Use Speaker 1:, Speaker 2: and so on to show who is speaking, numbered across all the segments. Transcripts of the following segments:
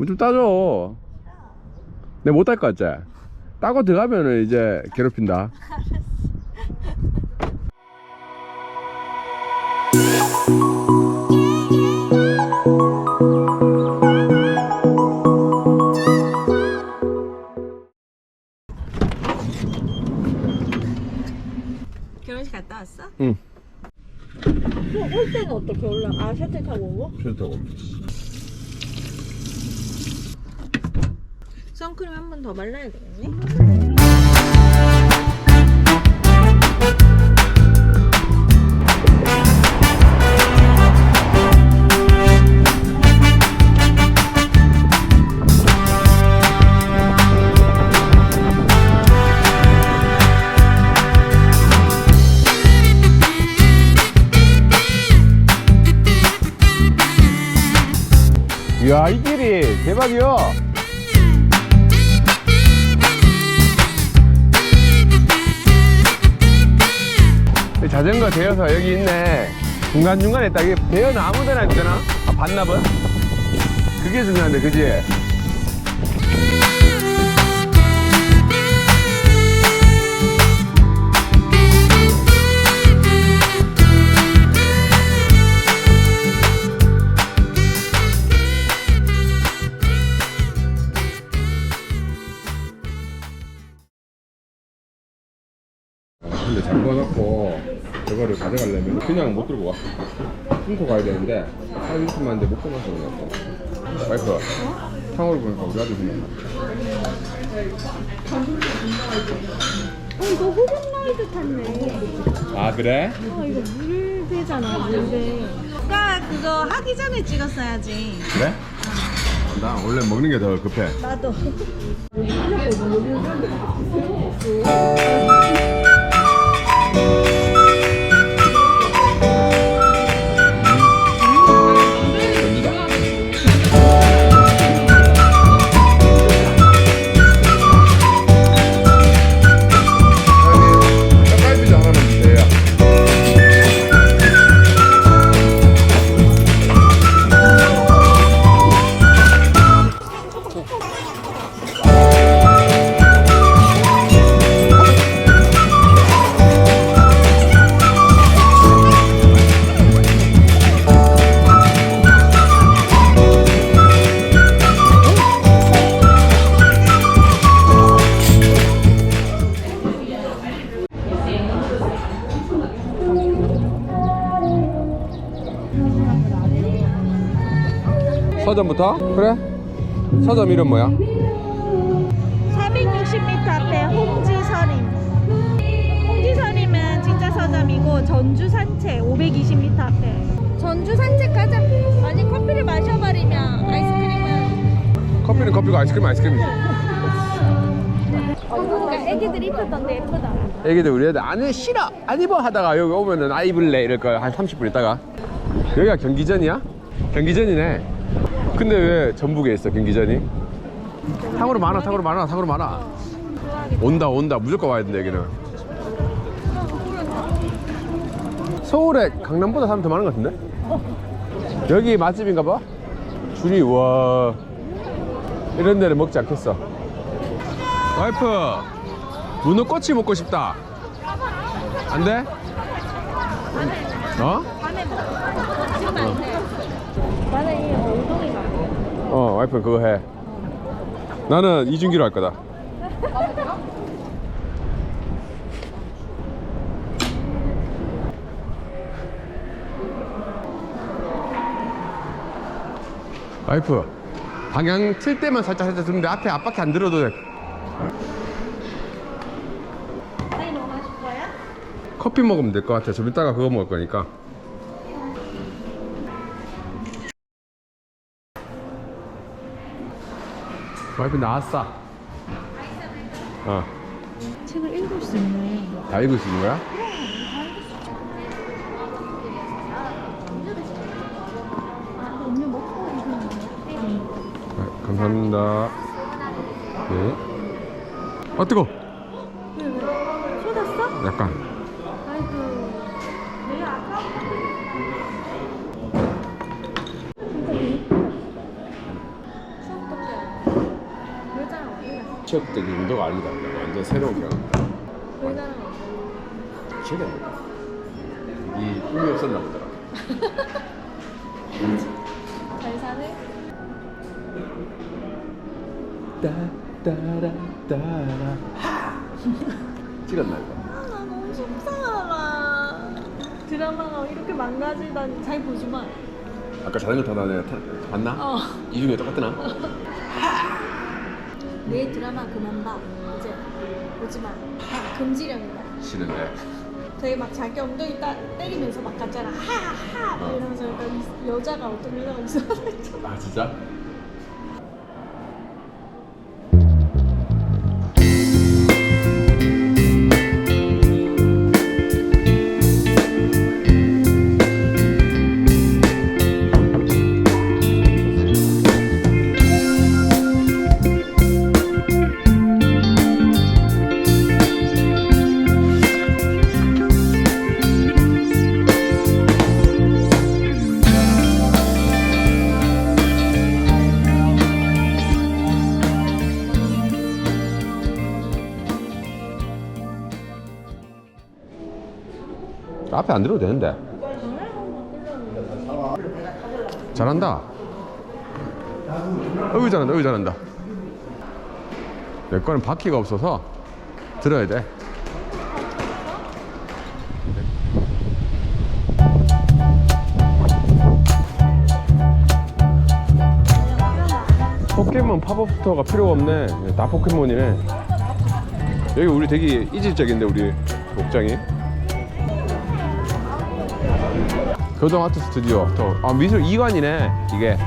Speaker 1: 뭐좀 따줘. 내가 못딸 것 같지? 따고 들어가면은 이제 괴롭힌다.
Speaker 2: 결혼식 갔다 왔어?
Speaker 1: 응.
Speaker 2: 올 때는 어떻게 올라? 아 셔틀 타고 오고?
Speaker 1: 싫다고.
Speaker 2: 선크림 한 번 더 발라야 되겠네.
Speaker 1: 이야, 이 길이 대박이요. 자전거 대여서 여기 있네. 중간중간에 딱 이게 대여는 아무 데나 있잖아. 아, 반납은? 그게 중요한데, 그지? 가야 되는데 한 20만인데 못 끊어서 그냥 와이프 탕후루 보니까 우리 아들 생각나.
Speaker 2: 어 이거 호흡라이드 탔네.
Speaker 1: 아 그래?
Speaker 2: 어 이거 물배잖아 물배. 아까 그거 하기 전에 찍었어야지.
Speaker 1: 그래? 나 원래 먹는 게 더 급해.
Speaker 2: 나도.
Speaker 1: 서점부터? 그래? 서점 이름 뭐야?
Speaker 2: 460m 앞에 홍지서림. 홍지서림은 진짜 서점이고 전주 산책 520m 앞에. 전주 산책 가자. 아니 커피를 마셔버리면 아이스크림은.
Speaker 1: 커피는 커피고 아이스크림 아이스크림이지.
Speaker 2: 그러니까 애기들 입혔던데 예쁘다.
Speaker 1: 애기들 우리 애들 안 해, 싫어 안 입어 하다가 여기 오면은 아 입을래 이럴 거야 한 30분 있다가 여기가 경기전이야? 경기전이네 근데 왜 전북에 있어 경기전이? 탕후루 많아 탕후루 많아 탕후루 많아 온다 온다 무조건 와야 된다 여기는 서울에 강남보다 사람 더 많은 것 같은데? 여기 맛집인가 봐? 줄이 와 이런 데는 먹지 않겠어 와이프 문어 꼬치 먹고 싶다 안 돼? 어?
Speaker 2: 지금 안 돼. 나는 이 엉덩이 가.
Speaker 1: 어 와이프 그거 해. 나는 이준기로 할 거다. 와이프 방향 틀 때만 살짝 살짝 들는데 앞에 앞바퀴 안 들어도 돼.
Speaker 2: 아니 뭐?
Speaker 1: 커피 먹으면 될 것 같아. 좀 이따가 그거 먹을 거니까 와이프 나왔어 어.
Speaker 2: 책을 읽을 수 있네.
Speaker 1: 다 읽을 수 있는 거야?
Speaker 2: 음료 먹고 읽는 거.
Speaker 1: 네, 감사합니다 네. 아 뜨거
Speaker 2: 왜 왜? 쏟았어?
Speaker 1: 약간 가축적인 정도가 아니다. 완전 새로운 경험이다. 기억이 안 난다. 이 꿈이 없었나 보더라.
Speaker 2: 잘 사네.
Speaker 1: 따따라 따라 찍었나 이거?
Speaker 2: 아, 나 너무 속상하다. 드라마가 이렇게 망가지다니 잘 보지 마.
Speaker 1: 아까 자전거 타다 내가 타, 봤나?
Speaker 2: 어.
Speaker 1: 이 중에 똑같더나?
Speaker 2: 내 드라마 그만 봐. 이제 보지 마. 금지령이다.
Speaker 1: 싫은데
Speaker 2: 되게 막 자기 엉덩이 따, 때리면서 막 갔잖아. 하하 막
Speaker 1: 어.
Speaker 2: 이러면서 약간 여자가 어떤 여자가 있어.
Speaker 1: 아 진짜? 앞에 안 들어도 되는데. 잘한다. 어이 잘한다 어이 잘한다. 내 거는 바퀴가 없어서 들어야 돼. 포켓몬 팝업 스토어가 필요가 없네. 다 포켓몬이네. 여기 우리 되게 이질적인데 우리 목장이 교동 아트 스튜디오. 또, 아 미술 2관이네 이게.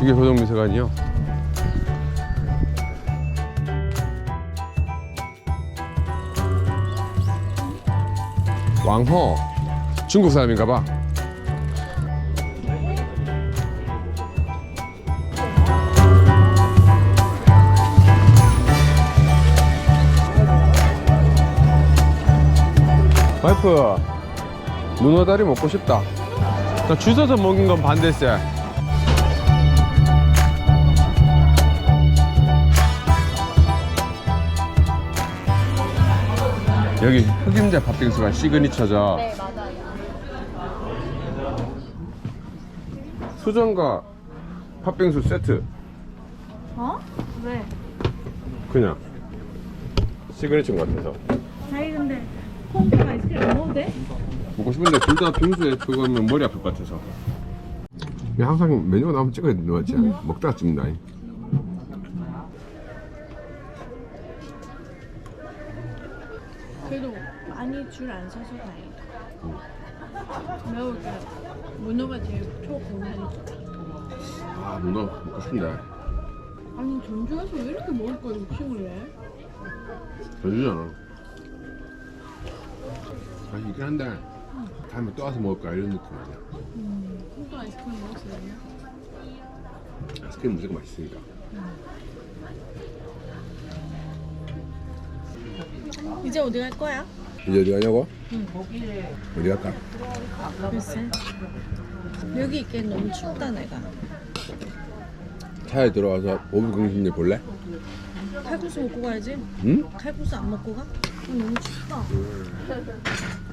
Speaker 1: 이게 교동 미술관이요? 왕호 중국 사람인가 봐. 와이프 문어 다리 먹고 싶다. 나 주워서 먹은 건 반대세. 여기 흑임자 팥빙수가 시그니처죠.
Speaker 2: 네 맞아요.
Speaker 1: 수정과 팥빙수 세트.
Speaker 2: 어? 왜?
Speaker 1: 그냥 시그니처인 것 같아서.
Speaker 2: 자기 근데 콩콩 아이스크림 안 먹어도 돼?
Speaker 1: 먹고 싶은데 둘 다 빙수에 그거면 머리 아플 것 같아서. 항상 메뉴가 나오면 찍어야 되는 거지. 먹다가 찍는다.
Speaker 2: 그래도 많이 줄 안 서서 다행이다. 매울 때 문어가 제일 초고난이다.
Speaker 1: 아 문어 먹고 싶은데.
Speaker 2: 아니 전주에서 왜 이렇게 먹을 걸 욕심을 해?
Speaker 1: 전주잖아. 아 이긴 한데 다음에 또 와서 먹을까 이런 느낌 아니야.
Speaker 2: 음, 콩콩 아이스크림 먹었어요.
Speaker 1: 아이스크림 무조건 맛있으니까.
Speaker 2: 이제 어디 갈 거야?
Speaker 1: 이제 어디 가냐고? 어디 갈까?
Speaker 2: 글쎄. 여기 있기엔 너무 춥다 내가.
Speaker 1: 차에 들어와서 오브공신님 볼래?
Speaker 2: 칼국수 먹고 가야지.
Speaker 1: 응?
Speaker 2: 칼국수 안 먹고 가? 어, 너무 춥다.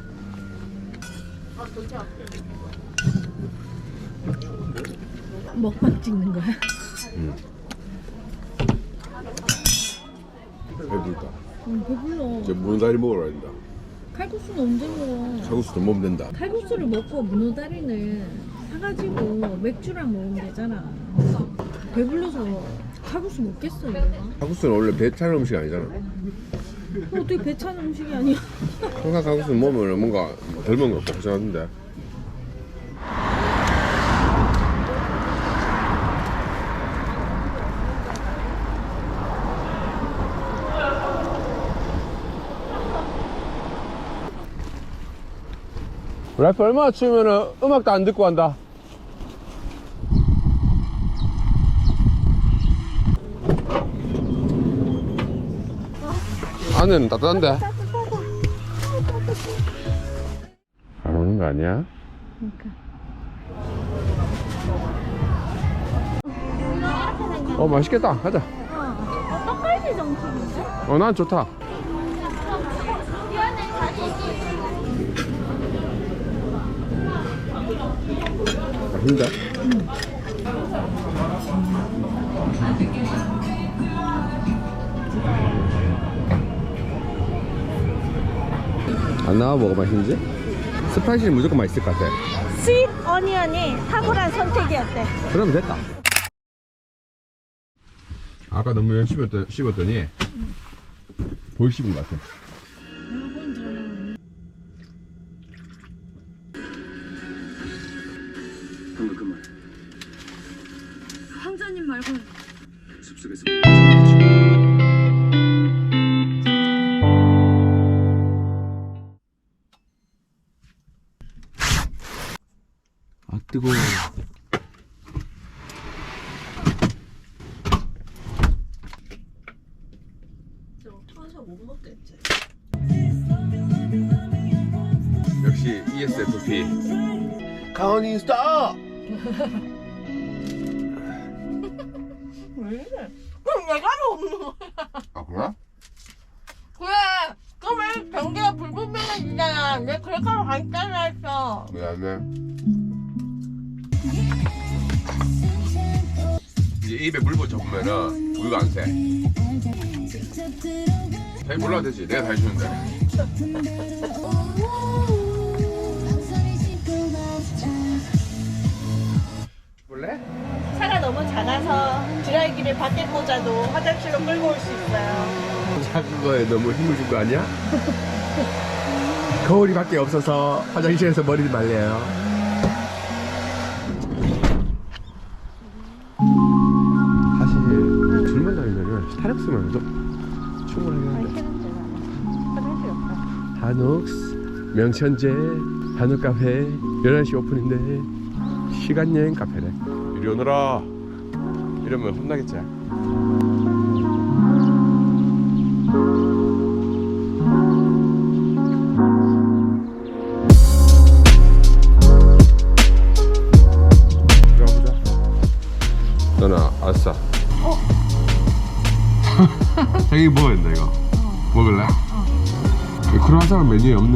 Speaker 2: 먹방 찍는 거야?
Speaker 1: 배부르다.
Speaker 2: 응, 배불러.
Speaker 1: 이제 문어다리 먹으러 간다.
Speaker 2: 칼국수는 언제 먹어?
Speaker 1: 사구수도 먹으면 된다.
Speaker 2: 칼국수를 먹고 문어다리는 사가지고 맥주랑 먹으면 되잖아. 배불러서 칼국수 먹겠어, 내가.
Speaker 1: 사구수는 원래 배 차는 음식 아니잖아.
Speaker 2: 어떻게 배 차는 음식이 아니야?
Speaker 1: 항상 사구수 먹으면 뭔가 덜 먹는 것 같고 하는데 래프 얼마나 추우면 음악도 안 듣고 한다. 안에는 따뜻한데? 안 오는 거 아니야?
Speaker 2: 그러니까.
Speaker 1: 어 맛있겠다 가자
Speaker 2: 어, 떡갈비 정식인데?
Speaker 1: 어, 난 좋다.
Speaker 2: 미안해 다시
Speaker 1: 맛있는데? 안 나와 뭐가 맛있는지? 스파이시는 무조건 맛있을 것 같아.
Speaker 2: 스윗 어니언이 탁월한 선택이었대
Speaker 1: 그러면 됐다. 아까 너무 열심히 씹었더니, 씹었더니 덜 씹은 것 같아.
Speaker 3: 방금 그 말.
Speaker 4: 황자님 말고
Speaker 3: 숲속에서
Speaker 1: 뜨거워. 역시 ESFP. 가온이 스타.
Speaker 5: 그럼 내가 먹는 거야.
Speaker 1: 아 그래?
Speaker 5: 그래. 그러면 경계가 불분명해지잖아. 내가 그렇게 하면 간단하 했어.
Speaker 1: 미안해. 이제 입에 물 붙여보면은 우유가 안 새. 잘 몰라도 되지. 내가 다 해주는데. 볼래?
Speaker 2: 차가 너무 작아서 드라이기를 밖에 꽂아도 화장실로 끌고 올 수 있어요
Speaker 1: 작은 거에 너무 힘을 준 거 아니야? 거울이 밖에 없어서 화장실에서 머리를 말려요. 스타렉스만도 충분하긴 한데
Speaker 2: 화장실 없다
Speaker 1: 한옥스 명천제 한옥 카페 11시 오픈인데 시간 여행 카페래. 이리 오너라. 이러면 혼나겠지 크루아상은 메뉴에 없는